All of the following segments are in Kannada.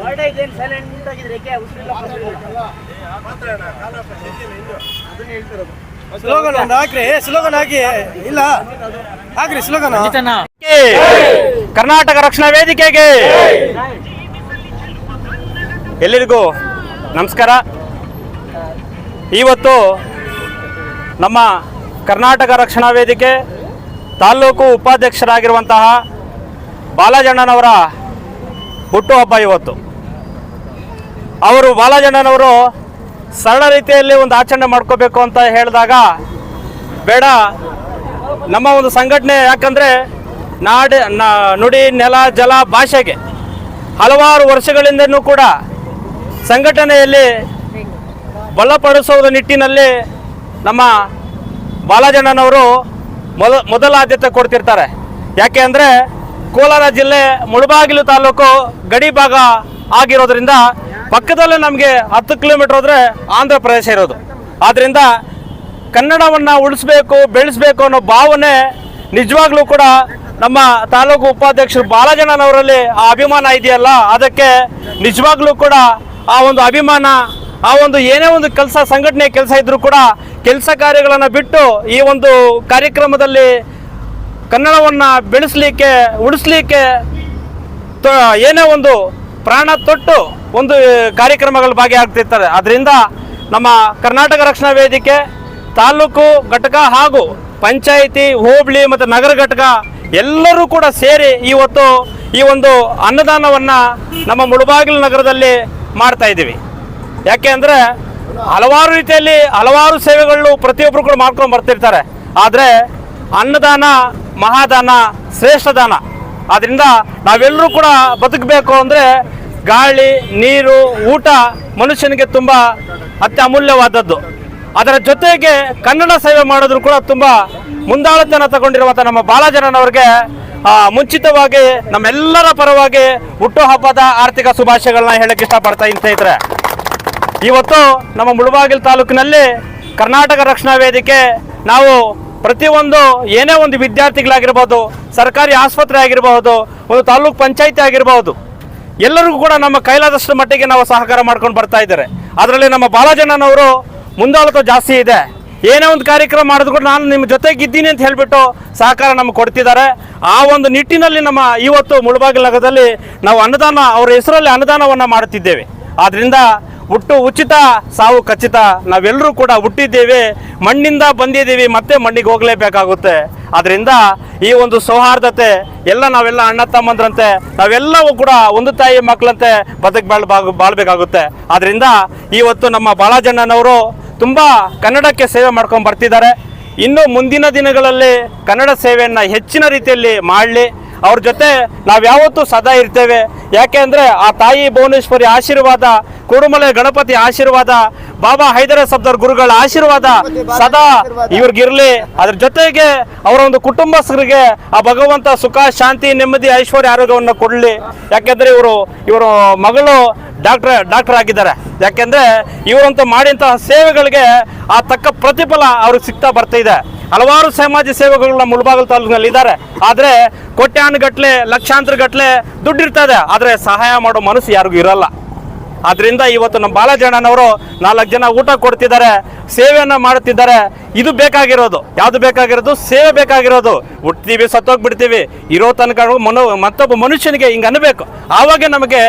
ಬರ್ಡೇ ಇದೇನು ಸೈಲೆಂಟ್ ಆಗಿದ್ರೆ ಏಕೆ ಉಸಿರಿಲ್ಲ ಉಸಿರಿಲ್ಲ. ಅದನ್ನ ಹೇಳ್ತಿರೋದು ಸ್ಲೋಗನ್ ಒಂದು ಹಾಕ್ರಿ ಸ್ಲೋಗನ್ ಹಾಕಿ. ಇಲ್ಲ ಹಾಕ್ರಿ ಸ್ಲೋಗನ್ ಕರ್ನಾಟಕ ರಕ್ಷಣಾ ವೇದಿಕೆಗೆ. ಎಲ್ಲರಿಗೂ ನಮಸ್ಕಾರ. ಇವತ್ತು ನಮ್ಮ ಕರ್ನಾಟಕ ರಕ್ಷಣಾ ವೇದಿಕೆ ತಾಲ್ಲೂಕು ಉಪಾಧ್ಯಕ್ಷರಾಗಿರುವಂತಹ ಬಾಲಾಜಣ್ಣನವರ ಹುಟ್ಟುಹಬ್ಬ ಇವತ್ತು. ಅವರು ಬಾಲಜಣ್ಣನವರು ಸರಳ ರೀತಿಯಲ್ಲಿ ಒಂದು ಆಚರಣೆ ಮಾಡ್ಕೋಬೇಕು ಅಂತ ಹೇಳಿದಾಗ ಬೇಡ, ನಮ್ಮ ಒಂದು ಸಂಘಟನೆ ಯಾಕಂದರೆ ನಾಡಿ ನುಡಿ, ನೆಲ, ಜಲ, ಭಾಷೆಗೆ ಹಲವಾರು ವರ್ಷಗಳಿಂದನೂ ಕೂಡ ಸಂಘಟನೆಯಲ್ಲಿ ಬಲಪಡಿಸುವ ನಿಟ್ಟಿನಲ್ಲಿ ನಮ್ಮ ಬಾಲಜಣ್ಣನವರು ಮೊದ, ಮೊದಲ ಆದ್ಯತೆ ಕೊಡ್ತಿರ್ತಾರೆ. ಯಾಕೆ ಅಂದರೆ ಕೋಲಾರ ಜಿಲ್ಲೆ ಮುಳಬಾಗಿಲು ತಾಲೂಕು ಗಡಿ ಭಾಗ ಆಗಿರೋದ್ರಿಂದ ಪಕ್ಕದಲ್ಲೇ ನಮಗೆ ಹತ್ತು ಕಿಲೋಮೀಟರ್ ಹೋದರೆ ಆಂಧ್ರ ಪ್ರದೇಶ ಇರೋದು. ಆದ್ದರಿಂದ ಕನ್ನಡವನ್ನು ಉಳಿಸ್ಬೇಕು, ಬೆಳೆಸ್ಬೇಕು ಅನ್ನೋ ಭಾವನೆ ನಿಜವಾಗ್ಲೂ ಕೂಡ ನಮ್ಮ ತಾಲೂಕು ಉಪಾಧ್ಯಕ್ಷರು ಬಾಲಜಣ್ಣನವರಲ್ಲಿ ಆ ಅಭಿಮಾನ ಇದೆಯಲ್ಲ, ಅದಕ್ಕೆ ನಿಜವಾಗ್ಲೂ ಕೂಡ ಆ ಒಂದು ಅಭಿಮಾನ, ಆ ಒಂದು ಏನೇ ಒಂದು ಕೆಲಸ, ಸಂಘಟನೆ ಕೆಲಸ ಇದ್ದರೂ ಕೂಡ ಕೆಲಸ ಕಾರ್ಯಗಳನ್ನು ಬಿಟ್ಟು ಈ ಒಂದು ಕಾರ್ಯಕ್ರಮದಲ್ಲಿ ಕನ್ನಡವನ್ನು ಬೆಳೆಸಲಿಕ್ಕೆ, ಉಳಿಸ್ಲಿಕ್ಕೆ ಏನೇ ಒಂದು ಪ್ರಾಣ ತೊಟ್ಟು ಒಂದು ಕಾರ್ಯಕ್ರಮಗಳು ಭಾಗಿಯಾಗ್ತಿರ್ತಾರೆ ಅದರಿಂದ ನಮ್ಮ ಕರ್ನಾಟಕ ರಕ್ಷಣಾ ವೇದಿಕೆ, ತಾಲೂಕು ಘಟಕ ಹಾಗೂ ಪಂಚಾಯಿತಿ, ಹೋಬಳಿ ಮತ್ತು ನಗರ ಘಟಕ ಎಲ್ಲರೂ ಕೂಡ ಸೇರಿ ಇವತ್ತು ಈ ಒಂದು ಅನ್ನದಾನವನ್ನು ನಮ್ಮ ಮುಳುಬಾಗಿಲು ನಗರದಲ್ಲಿ ಮಾಡ್ತಾ ಇದ್ದೀವಿ. ಯಾಕೆ ಅಂದರೆ ಹಲವಾರು ರೀತಿಯಲ್ಲಿ ಹಲವಾರು ಸೇವೆಗಳನ್ನು ಪ್ರತಿಯೊಬ್ಬರು ಕೂಡ ಮಾಡ್ಕೊಂಡು ಬರ್ತಿರ್ತಾರೆ. ಆದರೆ ಅನ್ನದಾನ, ಮಹಾದಾನ ಶ್ರೇಷ್ಠ ದಾನ ಆದ್ದರಿಂದ ನಾವೆಲ್ಲರೂ ಕೂಡ ಬದುಕಬೇಕು ಅಂದರೆ ಗಾಳಿ, ನೀರು, ಊಟ ಮನುಷ್ಯನಿಗೆ ತುಂಬ ಅತ್ಯ ಅಮೂಲ್ಯವಾದದ್ದು. ಅದರ ಜೊತೆಗೆ ಕನ್ನಡ ಸೇವೆ ಮಾಡೋದ್ರು ಕೂಡ ತುಂಬ ಮುಂದಾಳತನ ತಗೊಂಡಿರುವಂಥ ನಮ್ಮ ಬಾಲಾಜನನವ್ರಿಗೆ ಮುಂಚಿತವಾಗಿ ನಮ್ಮೆಲ್ಲರ ಪರವಾಗಿ ಹುಟ್ಟುಹಬ್ಬದ ಆರ್ಥಿಕ ಶುಭಾಶಯಗಳನ್ನ ಹೇಳಕ್ಕೆ ಇಷ್ಟಪಡ್ತಾ ಸ್ನೇಹಿತರೆ ಇವತ್ತು ನಮ್ಮ ಮುಳುಬಾಗಿಲು ತಾಲೂಕಿನಲ್ಲಿ ಕರ್ನಾಟಕ ರಕ್ಷಣಾ ವೇದಿಕೆ ನಾವು ಪ್ರತಿಯೊಂದು ಏನೇ ಒಂದು ವಿದ್ಯಾರ್ಥಿಗಳಾಗಿರ್ಬೋದು, ಸರ್ಕಾರಿ ಆಸ್ಪತ್ರೆ ಆಗಿರಬಹುದು ಒಂದು ತಾಲೂಕ್ ಪಂಚಾಯಿತಿ ಆಗಿರಬಹುದು ಎಲ್ಲರಿಗೂ ಕೂಡ ನಮ್ಮ ಕೈಲಾದಷ್ಟು ಮಟ್ಟಿಗೆ ನಾವು ಸಹಕಾರ ಮಾಡ್ಕೊಂಡು ಬರ್ತಾ ಇದ್ದಾರೆ. ಅದರಲ್ಲಿ ನಮ್ಮ ಬಾಲಜಣ್ಣನವರು ಮುಂದಾಳತ್ವ ಜಾಸ್ತಿ ಇದೆ. ಏನೇ ಒಂದು ಕಾರ್ಯಕ್ರಮ ಮಾಡಿದ್ರು ಕೂಡ ನಾನು ನಿಮ್ಮ ಜೊತೆಗಿದ್ದೀನಿ ಅಂತ ಹೇಳಿಬಿಟ್ಟು ಸಹಕಾರ ನಮ್ಗೆ ಕೊಡ್ತಿದ್ದಾರೆ. ಆ ಒಂದು ನಿಟ್ಟಿನಲ್ಲಿ ನಮ್ಮ ಇವತ್ತು ಮುಳಬಾಗಿಲು ನಗರದಲ್ಲಿ ನಾವು ಅನ್ನದಾನ, ಅವರ ಹೆಸರಲ್ಲಿ ಅನುದಾನವನ್ನು ಮಾಡುತ್ತಿದ್ದೇವೆ. ಆದ್ದರಿಂದ ಹುಟ್ಟು ಉಚಿತ, ಸಾವು ಖಚಿತ, ನಾವೆಲ್ಲರೂ ಕೂಡ ಹುಟ್ಟಿದ್ದೇವೆ, ಮಣ್ಣಿಂದ ಬಂದಿದ್ದೀವಿ, ಮತ್ತೆ ಮಣ್ಣಿಗೆ ಹೋಗಲೇಬೇಕಾಗುತ್ತೆ. ಅದರಿಂದ ಈ ಒಂದು ಸೌಹಾರ್ದತೆ, ಎಲ್ಲ ನಾವೆಲ್ಲ ಅಣ್ಣ ತಮ್ಮಂದ್ರಂತೆ, ನಾವೆಲ್ಲವೂ ಕೂಡ ಒಂದು ತಾಯಿ ಮಕ್ಕಳಂತೆ ಬದುಕು ಬಾಳ್ ಬಾಳ್ಬೇಕಾಗುತ್ತೆ. ಆದ್ದರಿಂದ ಇವತ್ತು ನಮ್ಮ ಬಾಲಾಜಣ್ಣನವರು ತುಂಬ ಕನ್ನಡಕ್ಕೆ ಸೇವೆ ಮಾಡ್ಕೊಂಡು ಬರ್ತಿದ್ದಾರೆ. ಇನ್ನು ಮುಂದಿನ ದಿನಗಳಲ್ಲಿ ಕನ್ನಡ ಸೇವೆಯನ್ನು ಹೆಚ್ಚಿನ ರೀತಿಯಲ್ಲಿ ಮಾಡಲಿ. ಅವ್ರ ಜೊತೆ ನಾವು ಯಾವತ್ತೂ ಸದಾ ಇರ್ತೇವೆ. ಯಾಕೆಂದರೆ ಆ ತಾಯಿ ಭುವನೇಶ್ವರಿ ಆಶೀರ್ವಾದ ಕುರುಮಲೆ ಗಣಪತಿ ಆಶೀರ್ವಾದ, ಬಾಬಾ ಹೈದರ ಸಬ್ದರ್ ಗುರುಗಳ ಆಶೀರ್ವಾದ ಸದಾ ಇವ್ರಿಗಿರ್ಲಿ. ಅದ್ರ ಜೊತೆಗೆ ಅವರ ಒಂದು ಕುಟುಂಬಸ್ಥರಿಗೆ ಆ ಭಗವಂತ ಸುಖ, ಶಾಂತಿ, ನೆಮ್ಮದಿ, ಐಶ್ವರ್ಯ, ಆರೋಗ್ಯವನ್ನು ಕೊಡಲಿ. ಯಾಕೆಂದ್ರೆ ಇವರು ಇವರು ಮಗಳು ಡಾಕ್ಟರ್ ಡಾಕ್ಟರ್ ಆಗಿದ್ದಾರೆ ಯಾಕೆಂದ್ರೆ ಇವರಂತೂ ಮಾಡಿದಂತಹ ಸೇವೆಗಳಿಗೆ ಆ ತಕ್ಕ ಪ್ರತಿಫಲ ಅವ್ರಿಗೆ ಸಿಗ್ತಾ ಬರ್ತಾ ಇದೆ. ಹಲವಾರು ಸಮಾಜ ಸೇವೆಗಳು ನಮ್ಮ ಮುಳಬಾಗಲು ತಾಲೂಕಿನಲ್ಲಿ ಇದ್ದಾರೆ ಆದರೆ ಕೋಟ್ಯಾನುಗಟ್ಲೆ ಲಕ್ಷಾಂತರ ಗಟ್ಲೆ ದುಡ್ಡು ಇರ್ತದೆ. ಆದರೆ ಸಹಾಯ ಮಾಡೋ ಮನಸ್ಸು ಯಾರಿಗೂ ಇರಲ್ಲ. ಆದ್ರಿಂದ ಇವತ್ತು ನಮ್ಮ ಬಾಲಾಜಣ್ಣನವರು ನಾಲ್ಕು ಜನ ಊಟ ಕೊಡ್ತಿದ್ದಾರೆ, ಸೇವೆಯನ್ನ ಮಾಡುತ್ತಿದ್ದಾರೆ. ಇದು ಬೇಕಾಗಿರೋದು. ಯಾವುದು ಬೇಕಾಗಿರೋದು? ಸೇವೆ ಬೇಕಾಗಿರೋದು. ಹುಟ್ತೀವಿ ಸತ್ತೋಗ್ಬಿಡ್ತೀವಿ. ಇರೋ ತನಕ ಮನೋ ಮತ್ತೊಬ್ಬ ಮನುಷ್ಯನಿಗೆ ಹಿಂಗೆ ಅನ್ಬೇಕು ಆವಾಗ ನಮಗೆ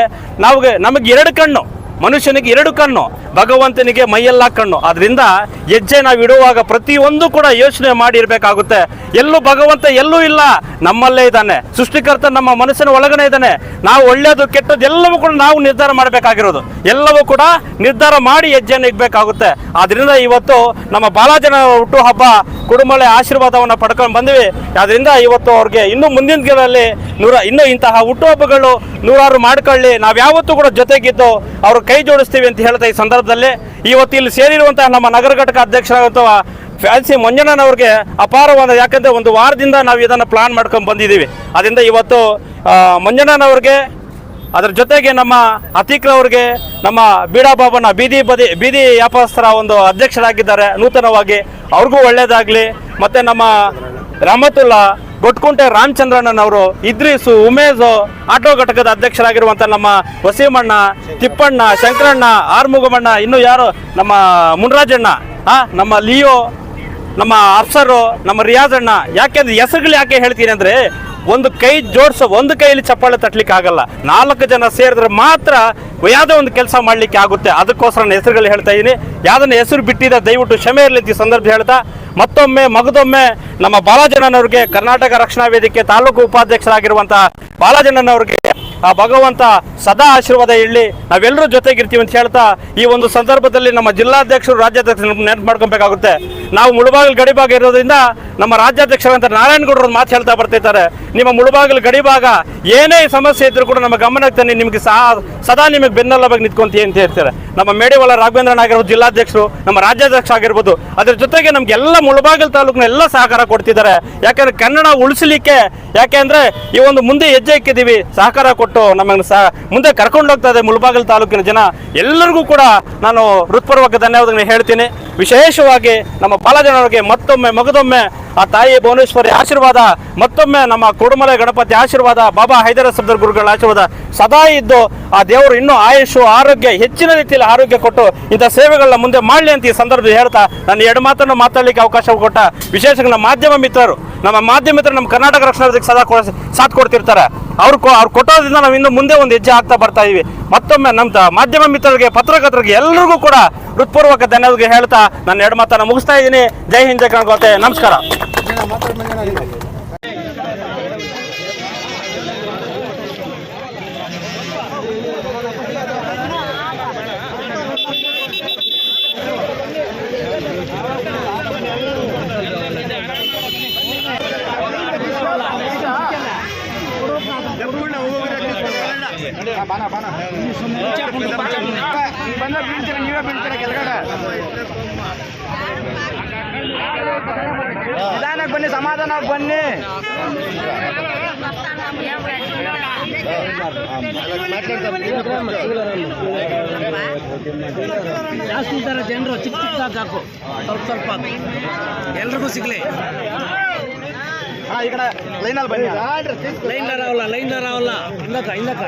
ನಾವು ನಮಗೆ ಎರಡು ಕಣ್ಣು. ಮನುಷ್ಯನಿಗೆ ಎರಡು ಕಣ್ಣು, ಭಗವಂತನಿಗೆ ಮೈಯೆಲ್ಲ ಕಣ್ಣು. ಅದರಿಂದ ಹೆಜ್ಜೆ ನಾವು ಇಡುವಾಗ ಪ್ರತಿಯೊಂದು ಕೂಡ ಯೋಚನೆ ಮಾಡಿರಬೇಕಾಗುತ್ತೆ. ಎಲ್ಲೂ ಭಗವಂತ ಎಲ್ಲೂ ಇಲ್ಲ. ನಮ್ಮಲ್ಲೇ ಇದ್ದಾನೆ. ಸೃಷ್ಟಿಕರ್ತ ನಮ್ಮ ಮನಸ್ಸಿನ ಒಳಗನೆ ಇದ್ದಾನೆ. ನಾವು ಒಳ್ಳೆಯದು, ಕೆಟ್ಟದ್ದು ಎಲ್ಲವೂ ಕೂಡ ನಾವು ನಿರ್ಧಾರ ಮಾಡಬೇಕಾಗಿರೋದು. ಎಲ್ಲವೂ ಕೂಡ ನಿರ್ಧಾರ ಮಾಡಿ ಹೆಜ್ಜೆಯನ್ನು ಇಡಬೇಕಾಗುತ್ತೆ. ಆದ್ದರಿಂದ ಇವತ್ತು ನಮ್ಮ ಬಾಲಾಜನ ಹುಟ್ಟುಹಬ್ಬ ಕುಡುಮಳೆ ಆಶೀರ್ವಾದವನ್ನು ಪಡ್ಕೊಂಡು ಬಂದ್ವಿ. ಅದರಿಂದ ಇವತ್ತು ಅವ್ರಿಗೆ ಇನ್ನು ಮುಂದಿನ ದಿನದಲ್ಲಿ ನೂರ, ಇನ್ನೂ ಇಂತಹ ಹುಟ್ಟುಹಬ್ಬಗಳು ನೂರಾರು ಮಾಡ್ಕೊಳ್ಳಿ. ನಾವು ಯಾವತ್ತೂ ಕೂಡ ಜೊತೆಗಿದ್ದು ಅವ್ರ ಕೈ ಜೋಡಿಸ್ತೀವಿ ಅಂತ ಹೇಳ್ತಾ ಈ ಸಂದರ್ಭದಲ್ಲಿ. ಇವತ್ತು ಇಲ್ಲಿ ಸೇರಿರುವಂತಹ ನಮ್ಮ ನಗರ ಘಟಕ ಅಧ್ಯಕ್ಷರಾದಂತಹ ಫ್ಯಾನ್ಸಿ ಮಂಜಣ್ಣನವ್ರಿಗೆ ಅಪಾರವಾದ, ಯಾಕಂದ್ರೆ ಒಂದು ವಾರದಿಂದ ನಾವು ಇದನ್ನು ಪ್ಲಾನ್ ಮಾಡ್ಕೊಂಡು ಬಂದಿದ್ದೀವಿ. ಅದರಿಂದ ಇವತ್ತು ಮಂಜಣ್ಣನವ್ರಿಗೆ ಅದರ ಜೊತೆಗೆ ನಮ್ಮ ಅತೀಕ್ರ ಅವ್ರಿಗೆ ನಮ್ಮ ಬೀಡಾಬಾಬನ ಬೀದಿ ಬದಿ, ಬೀದಿ ವ್ಯಾಪಾರಸ್ಥರ ಒಂದು ಅಧ್ಯಕ್ಷರಾಗಿದ್ದಾರೆ. ನೂತನವಾಗಿ ಅವ್ರಿಗೂ ಒಳ್ಳೆಯದಾಗಲಿ ಮತ್ತೆ ನಮ್ಮ ರಹಮತುಲ್ಲಾ ಗೊಟ್ಕುಂಟೆ ರಾಮಚಂದ್ರಣ್ಣನವರು, ಇದ್ರೀಸು ಉಮೇಶು ಆಟೋ ಘಟಕದ ಅಧ್ಯಕ್ಷರಾಗಿರುವಂಥ ನಮ್ಮ ವಸೀಮಣ್ಣ, ತಿಪ್ಪಣ್ಣ, ಶಂಕರಣ್ಣ, ಆರ್ಮುಗಮಣ್ಣ, ಇನ್ನು ಯಾರು? ನಮ್ಮ ಮುನ್ರಾಜಣ್ಣ ನಮ್ಮ ಲಿಯೋ, ನಮ್ಮ ಅಫ್ಸರು, ನಮ್ಮ ರಿಯಾಜಣ್ಣ. ಯಾಕೆಂದ್ರೆ ಹೆಸರುಗಳು ಯಾಕೆ ಹೇಳ್ತೀನಿ ಅಂದ್ರೆ ಒಂದು ಕೈ ಜೋಡಿಸೋ, ಒಂದು ಕೈಯಲ್ಲಿ ಚಪ್ಪಾಳೆ ತಟ್ಟಲಿಕ್ಕೆ ಆಗಲ್ಲ. ನಾಲ್ಕು ಜನ ಸೇರಿದ್ರೆ ಮಾತ್ರ ಯಾವುದೋ ಒಂದು ಕೆಲಸ ಮಾಡಲಿಕ್ಕೆ ಆಗುತ್ತೆ. ಅದಕ್ಕೋಸ್ಕರ ನಾನು ಹೆಸರುಗಳು ಹೇಳ್ತಾ ಇದ್ದೀನಿ ಯಾವುದನ್ನ ಹೆಸರು ಬಿಟ್ಟಿದ್ದ ದಯವಿಟ್ಟು ಕ್ಷಮೆ ಇರಲಿ ಸಂದರ್ಭ ಹೇಳ್ತಾ, ಮತ್ತೊಮ್ಮೆ ಮಗದೊಮ್ಮೆ ನಮ್ಮ ಬಾಲಾಜನನವ್ರಿಗೆ ಕರ್ನಾಟಕ ರಕ್ಷಣಾ ವೇದಿಕೆ ತಾಲೂಕು ಉಪಾಧ್ಯಕ್ಷರಾಗಿರುವಂಥ ಬಾಲಾಜನನವ್ರಿಗೆ ಆ ಭಗವಂತ ಸದಾ ಆಶೀರ್ವಾದ ಹೇಳಿ ನಾವೆಲ್ಲರೂ ಜೊತೆಗಿರ್ತೀವಿ ಅಂತ ಹೇಳ್ತಾ ಈ ಒಂದು ಸಂದರ್ಭದಲ್ಲಿ ನಮ್ಮ ಜಿಲ್ಲಾಧ್ಯಕ್ಷರು, ರಾಜ್ಯಾಧ್ಯಕ್ಷರು ನೆನಪು ಮಾಡ್ಕೊಬೇಕಾಗುತ್ತೆ. ನಾವು ಮುಳುಬಾಗಿಲು ಗಡಿಭಾಗ ಇರೋದ್ರಿಂದ ನಮ್ಮ ರಾಜ್ಯಾಧ್ಯಕ್ಷರಂತ ನಾರಾಯಣಗೌಡರು ಮಾತು ಹೇಳ್ತಾ ಬರ್ತಿದ್ದಾರೆ ನಿಮ್ಮ ಮುಳುಬಾಗಿಲು ಗಡಿಭಾಗ ಏನೇ ಸಮಸ್ಯೆ ಇದ್ರೂ ಕೂಡ ನಮ್ಮ ಗಮನಕ್ಕೆ ತನ್ನಿ, ನಿಮಗೆ ಸಾ ಸದಾ ನಿಮಗೆ ಬೆನ್ನೆಲುಬಾಗಿ ನಿಂತ್ಕೊಂತೀವಿ ಅಂತ ಹೇಳ್ತಾರೆ. ನಮ್ಮ ಮೇಡಿವಳ ರಾಘವೇಂದ್ರನ್ ಆಗಿರ್ಬೋದು ಜಿಲ್ಲಾಧ್ಯಕ್ಷರು, ನಮ್ಮ ರಾಜ್ಯಾಧ್ಯಕ್ಷ ಆಗಿರ್ಬೋದು, ಅದ್ರ ಜೊತೆಗೆ ನಮ್ಗೆ ಎಲ್ಲ ಮುಳಬಾಗಿಲು ತಾಲೂಕಿನ ಎಲ್ಲ ಸಹಕಾರ ಕೊಡ್ತಿದ್ದಾರೆ. ಯಾಕಂದ್ರೆ ಕನ್ನಡ ಉಳಿಸಲಿಕ್ಕೆ ಯಾಕೆಂದ್ರೆ ಈ ಒಂದು ಮುಂದೆ ಹೆಜ್ಜೆ ಇಕ್ಕಿದ್ದೀವಿ. ಸಹಕಾರ ಕೊಟ್ಟು ನಮ್ಮನ್ನು ಸಹ ಮುಂದೆ ಕರ್ಕೊಂಡೋಗ್ತಾ ಇದೆ ಮುಳಬಾಗಿಲು ತಾಲೂಕಿನ ಜನ. ಎಲ್ಲರಿಗೂ ಕೂಡ ನಾನು ಹೃತ್ಪೂರ್ವಕ ಧನ್ಯವಾದಗಳನ್ನ ಹೇಳ್ತೀನಿ. ವಿಶೇಷವಾಗಿ ನಮ್ಮ ಬಾಲಜನರಿಗೆ ಮತ್ತೊಮ್ಮೆ, ಮಗದೊಮ್ಮೆ ಆ ತಾಯಿ ಭುವನೇಶ್ವರಿ ಆಶೀರ್ವಾದ, ಮತ್ತೊಮ್ಮೆ ನಮ್ಮ ಕುಡುಮಲೆ ಗಣಪತಿ ಆಶೀರ್ವಾದ, ಬಾಬಾ ಹೈದರ ಸಬ್ದರ್ ಗುರುಗಳ ಆಶೀರ್ವಾದ ಸದಾ ಇದ್ದು ಆ ದೇವರು ಇನ್ನೂ ಆಯುಷು, ಆರೋಗ್ಯ, ಹೆಚ್ಚಿನ ರೀತಿಯಲ್ಲಿ ಆರೋಗ್ಯ ಕೊಟ್ಟು ಇಂಥ ಸೇವೆಗಳನ್ನ ಮುಂದೆ ಮಾಡಲಿ ಅಂತ ಈ ಸಂದರ್ಭದಲ್ಲಿ ಹೇಳ್ತಾ ನಾನು ಎರಡು ಮಾತನ್ನು ಮಾತಾಡಲಿಕ್ಕೆ ಅವಕಾಶ ಕೊಟ್ಟ ವಿಶೇಷಗಳ ಮಾಧ್ಯಮ ಮಿತ್ರರು ನಮ್ಮ ಮಾಧ್ಯಮ ಮಿತ್ರರು ನಮ್ಮ ಕರ್ನಾಟಕ ರಕ್ಷಣಾ ಸದಾ ಸಾಥ್ ಕೊಡ್ತಿರ್ತಾರೆ. ಅವ್ರು ಅವ್ರು ಕೊಟ್ಟೋದ್ರಿಂದ ನಾವು ಇನ್ನು ಮುಂದೆ ಒಂದು ಹೆಜ್ಜೆ ಆಗ್ತಾ ಬರ್ತಾ ಇದೀವಿ. ಮತ್ತೊಮ್ಮೆ ನಮ್ಮ ಮಾಧ್ಯಮ ಮಿತ್ರರಿಗೆ, ಪತ್ರಕರ್ತರಿಗೆ ಎಲ್ಲರಿಗೂ ಕೂಡ ಹೃತ್ಪೂರ್ವಕ ಧನ್ಯವಾದಗಳು ಹೇಳ್ತಾ ನನ್ನ ಎರಡು ಮಾತನ್ನು ಮುಗಿಸ್ತಾ ಇದ್ದೀನಿ. ಜೈ ಹಿಂದ್ ಜೈ ಕರ್ನಾಟಕ ನಮಸ್ಕಾರ ನಿಧಾನಕ್ಕೆ ಬನ್ನಿ ಸಮಾಧಾನ ಬನ್ನಿ. ಜಾಸ್ತಿ ಇದ್ದಾರೆ ಜನರು ಚಿಕ್ಕ ಚಿಕ್ಕದಾಗಿ ಸಾಕು ಸ್ವಲ್ಪ ಸ್ವಲ್ಪ ಎಲ್ರಿಗೂ ಸಿಗ್ಲಿ. ಈ ಕಡೆ ಲೈನಲ್ಲಿ ಬನ್ನಿ. Line ರಾವಲ್ಲ line ರಾವಲ್ಲ ಹಿಂದಕ್ಕ ಹಿಂದಕ್ಕ